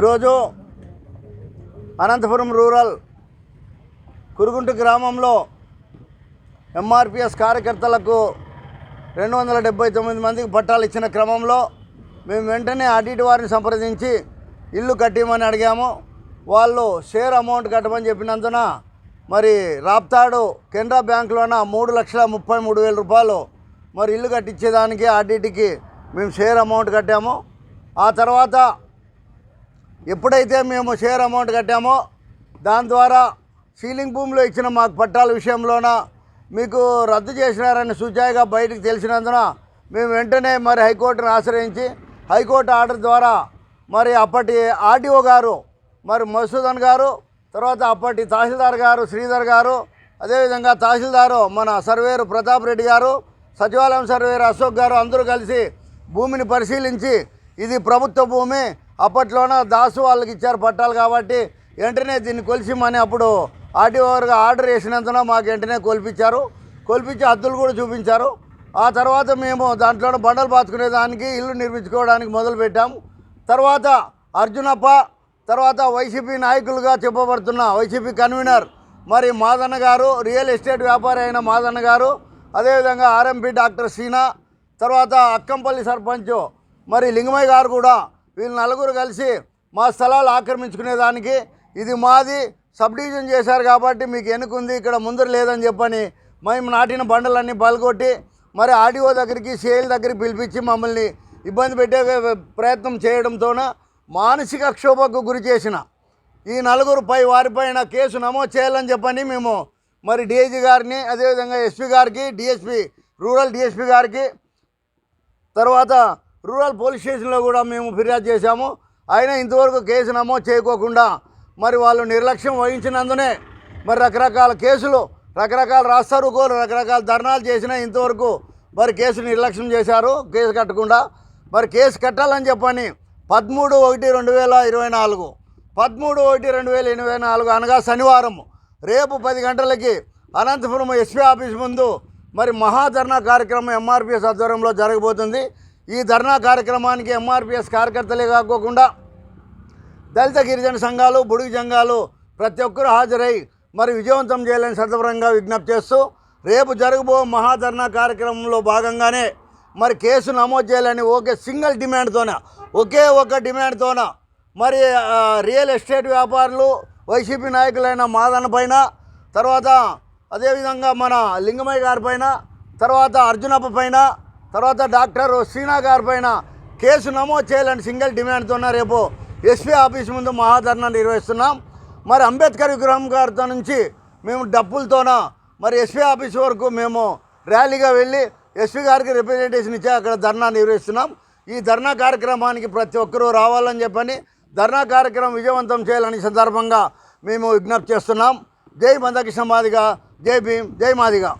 ఈరోజు అనంతపురం రూరల్ కురుగుంట గ్రామంలో ఎంఆర్పిఎస్ కార్యకర్తలకు రెండు వందల డెబ్బై తొమ్మిది మందికి పట్టాలు ఇచ్చిన క్రమంలో మేము వెంటనే అడిటి వారిని సంప్రదించి ఇల్లు కట్టేయమని అడిగాము. వాళ్ళు షేర్ అమౌంట్ కట్టమని చెప్పినందున మరి రాప్తాడు కెనరా బ్యాంకులోన మూడు లక్షల ముప్పై మూడు వేల రూపాయలు మరి ఇల్లు కట్టించేదానికి ఆర్డీటీకి మేము షేర్ అమౌంట్ కట్టాము. ఆ తర్వాత ఎప్పుడైతే మేము షేర్ అమౌంట్ కట్టామో దాని ద్వారా సీలింగ్ భూమిలో ఇచ్చిన మాకు పట్టాల విషయంలోన మీకు రద్దు చేసినారని సుచాయిగా బయటకు తెలిసినందున మేము వెంటనే మరి హైకోర్టును ఆశ్రయించి హైకోర్టు ఆర్డర్ ద్వారా మరి అప్పటి ఆర్డీఓ గారు మరి మసూదన్ గారు తర్వాత అప్పటి తహసీల్దార్ గారు శ్రీధర్ గారు అదేవిధంగా తహసీల్దారు మన సర్వేరు ప్రతాప్ రెడ్డి గారు సచివాలయం సర్వేరు అశోక్ గారు అందరూ కలిసి భూమిని పరిశీలించి ఇది ప్రభుత్వ భూమి అప్పట్లోన దాసు వాళ్ళకి ఇచ్చారు పట్టాలు కాబట్టి వెంటనే దీన్ని కొలిసిమని అప్పుడు ఆర్టీఓ గారు ఆర్డర్ వేసినందున మాకు వెంటనే కొలిపించారు. కొలిపించి హద్దులు కూడా చూపించారు. ఆ తర్వాత మేము దాంట్లో బండలు పాతుకునే దానికి ఇల్లు నిర్మించుకోవడానికి మొదలుపెట్టాము తర్వాత అర్జునప్ప తర్వాత వైసీపీ నాయకులుగా చెప్పబడుతున్న వైసీపీ కన్వీనర్ మరి మాదన్న గారు రియల్ ఎస్టేట్ వ్యాపారి అయిన మాదన్న గారు అదేవిధంగా ఆర్ఎంపీ డాక్టర్ సీనా తర్వాత అక్కంపల్లి సర్పంచ్ మరి లింగమయ్య గారు కూడా వీళ్ళు నలుగురు కలిసి మా స్థలాలు ఆక్రమించుకునేదానికి ఇది మాది సబ్ డివిజన్ చేశారు కాబట్టి మీకు ఎన్నుకుంది ఇక్కడ ముందర లేదని చెప్పని మేము నాటిన బండలన్నీ బలగొట్టి మరి ఆడిఓ దగ్గరికి సేల్ దగ్గరికి పిలిపించి మమ్మల్ని ఇబ్బంది పెట్టే ప్రయత్నం చేయడంతోన మానసిక క్షోభకు గురి చేసిన ఈ నలుగురు పై వారిపైన కేసు నమోదు చేయాలని చెప్పని మేము మరి డిఐజీ గారిని అదేవిధంగా ఎస్పీ గారికి డిఎస్పి రూరల్ డిఎస్పి గారికి తర్వాత రూరల్ పోలీస్ స్టేషన్లో కూడా మేము ఫిర్యాదు చేశాము. అయినా ఇంతవరకు కేసు నమోదు చేయకోకుండా మరి వాళ్ళు నిర్లక్ష్యం వహించినందునే మరి రకరకాల కేసులు రకరకాల రాస్తారుకోలు రకరకాల ధర్నాలు చేసినా ఇంతవరకు మరి కేసు నిర్లక్ష్యం చేశారు కేసు కట్టకుండా. మరి కేసు కట్టాలని చెప్పని పదమూడు ఒకటి రెండు వేల ఇరవై నాలుగు పదమూడు ఒకటి రెండు వేల ఎనభై నాలుగు అనగా శనివారం రేపు పది గంటలకి అనంతపురం ఎస్పీ ఆఫీస్ ముందు మరి మహాధర్నా కార్యక్రమం ఎంఆర్పిఎస్ ఆధ్వర్యంలో జరగబోతుంది. ఈ ధర్నా కార్యక్రమానికి ఎంఆర్పిఎస్ కార్యకర్తలే కాకోకుండా దళిత గిరిజన సంఘాలు బుడుగు సంఘాలు ప్రతి ఒక్కరూ హాజరై మరి విజయవంతం చేయాలని సందర్భంగా విజ్ఞప్తి చేస్తూ రేపు జరగబో మహాధర్నా కార్యక్రమంలో భాగంగానే మరి కేసు నమోదు చేయాలని ఒకే సింగిల్ డిమాండ్తోన ఒకే ఒక డిమాండ్తోన మరి రియల్ ఎస్టేట్ వ్యాపారులు వైసీపీ నాయకులైన మాదన్న పైన తర్వాత అదేవిధంగా మన లింగమయ్య గారి పైన తర్వాత అర్జునప్ప పైన తర్వాత డాక్టర్ సీనా గారి పైన కేసు నమోదు చేయాలని సింగిల్ డిమాండ్తో రేపు ఎస్పీ ఆఫీస్ ముందు మహాధర్నా నిర్వహిస్తున్నాం. మరి అంబేద్కర్ విగ్రహం గారితో నుంచి మేము డబ్బులతోన మరి ఎస్పీ ఆఫీస్ వరకు మేము ర్యాలీగా వెళ్ళి ఎస్పీ గారికి రిప్రజెంటేషన్ ఇచ్చి అక్కడ ధర్నా నిర్వహిస్తున్నాం. ఈ ధర్నా కార్యక్రమానికి ప్రతి ఒక్కరూ రావాలని చెప్పని ధర్నా కార్యక్రమం విజయవంతం చేయాలని సందర్భంగా మేము విజ్ఞప్తి చేస్తున్నాం. జై మందకృష్ణ సమాధిగా జై భీమ్ జై మాదిగా.